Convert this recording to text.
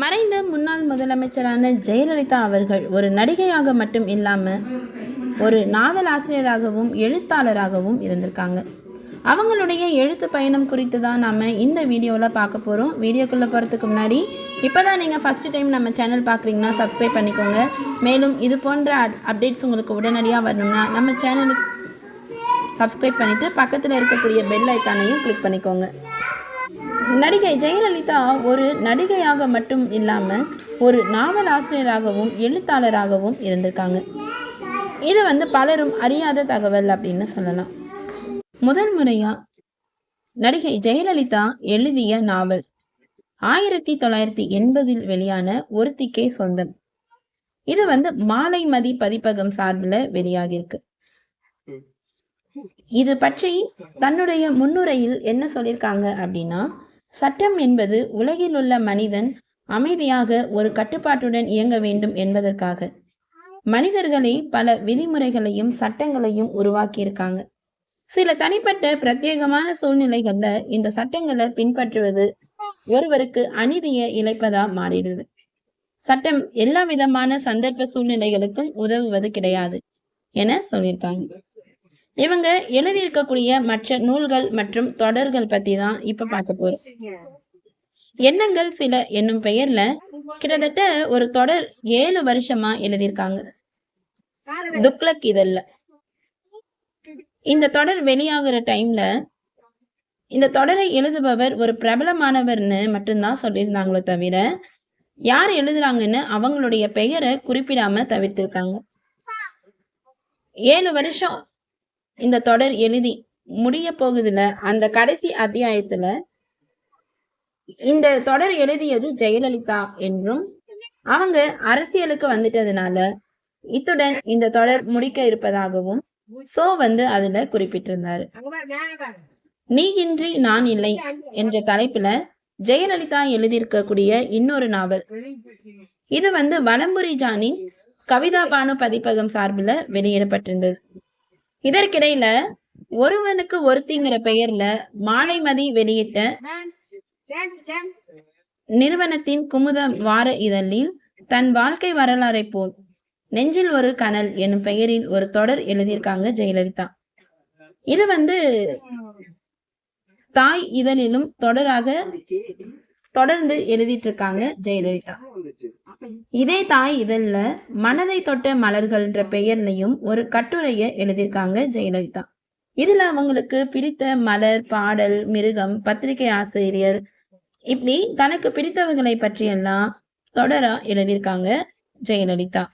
மறைந்த முன்னாள் முதலமைச்சரான ஜெயலலிதா அவர்கள் ஒரு நடிகையாக மட்டும் இல்லாமல் ஒரு நாவல் ஆசிரியராகவும் எழுத்தாளராகவும் இருந்திருக்காங்க. அவங்களுடைய எழுத்து பயணம் குறித்து தான் நம்ம இந்த வீடியோவில் பார்க்க போகிறோம் வீடியோக்குள்ளே போகிறதுக்கு முன்னாடி இப்போ தான் நீங்கள் ஃபஸ்ட்டு டைம் நம்ம சேனல் பார்க்குறீங்கன்னா சப்ஸ்கிரைப் பண்ணிக்கோங்க. மேலும் இது போன்ற அப்டேட்ஸ் உங்களுக்கு உடனடியாக வரணும்னா நம்ம சேனலுக்கு சப்ஸ்கிரைப் பண்ணிவிட்டு பக்கத்தில் இருக்கக்கூடிய பெல் ஐக்கானையும் கிளிக் பண்ணிக்கோங்க. நடிகை ஜெயலலிதா ஒரு நடிகையாக மட்டும் இல்லாமல் ஒரு நாவல் ஆசிரியராகவும் எழுத்தாளராகவும் இருந்திருக்காங்க. இது வந்து பலரும் அறியாத தகவல் அப்படின்னு சொல்லலாம். முதல் முறையா நடிகை ஜெயலலிதா எழுதிய நாவல். ஆயிரத்தி தொள்ளாயிரத்தி எண்பதில் வெளியான ஒருத்திக்கே சொந்தம். இது வந்து மாலைமதி பதிப்பகம் சார்பில் வெளியாகியிருக்கு. இது பற்றி தன்னுடைய முன்னுரையில் என்ன சொல்லியிருக்காங்க அப்படின்னா சட்டம் என்பது உலகில் உள்ள மனிதன் அமைதியாக ஒரு கட்டுப்பாட்டுடன் இயங்க வேண்டும் என்பதற்காக. மனிதர்களே பல விதிமுறைகளையும் சட்டங்களையும் உருவாக்கியிருக்காங்க. சில தனிப்பட்ட பிரத்யேகமான சூழ்நிலைகள்ல இந்த சட்டங்களை பின்பற்றுவது ஒருவருக்கு அநீதியை இழைப்பதா மாறிடுது. சட்டம் எல்லா விதமான சந்தர்ப்ப சூழ்நிலைகளுக்கும் உதவுவது கிடையாது என சொல்லியிருக்காங்க. இவங்க எழுதியிருக்கக்கூடிய மற்ற நூல்கள் மற்றும் தொடர்கள் பத்தி தான் இப்ப பார்க்க போறோம். எண்ணங்கள் சில என்னும் பெயர்ல கிட்டத்தட்ட ஒரு தொடர் ஏழு வருஷமா எழுதியிருக்காங்க. துக்ளக் இதழ்ல. இந்த தொடர் வெளியாகிற டைம்ல இந்த தொடரை எழுதுபவர் ஒரு பிரபலமானவர்னு மட்டும்தான் சொல்லியிருந்தாங்களோ தவிர யார் எழுதுறாங்கன்னு அவங்களுடைய பெயரை குறிப்பிடாம தவிர்த்திருக்காங்க. ஏழு வருஷம் இந்த தொடர் எழுதி முடிய போகுதுல அந்த கடைசி அத்தியாயத்துல இந்த தொடர் எழுதியது ஜெயலலிதா என்றும் அவங்க அரசியலுக்கு வந்துட்டதுனால இத்துடன் இந்த தொடர் முடிக்க இருப்பதாகவும் சோ வந்து அதுல குறிப்பிட்டிருந்தாரு. நீ இன்றி நான் இல்லை என்ற தலைப்புல ஜெயலலிதா எழுதியிருக்கக்கூடிய இன்னொரு நாவல். இது வந்து வலம்புரி ஜானின் கவிதா பானு பதிப்பகம் சார்பில் வெளியிடப்பட்டிருந்தது. இதற்கிடையில ஒருவனுக்கு ஒருத்திங்கிற பெயர்ல மாலைமதி வெளியிட்ட நிறுவனத்தின் குமுத வார இதழில் தன் வாழ்க்கை வரலாறை போல் நெஞ்சில் ஒரு கனல் என்னும் பெயரில் ஒரு தொடர் எழுதியிருக்காங்க ஜெயலலிதா. இது வந்து தாய் இதழிலும் தொடராக தொடர்ந்து எழுதிட்டு இருக்காங்க ஜெயலலிதா. இதே தாய் இதழில் மனதை தொட்ட மலர்கள்ன்ற பெயர்லையும் ஒரு கட்டுரையை எழுதியிருக்காங்க ஜெயலலிதா. இதுல அவங்களுக்கு பிடித்த மலர் பாடல் மிருகம் பத்திரிகை ஆசிரியர் இப்படி தனக்கு பிடித்தவர்களை பற்றியெல்லாம் தொடரா எழுதியிருக்காங்க ஜெயலலிதா.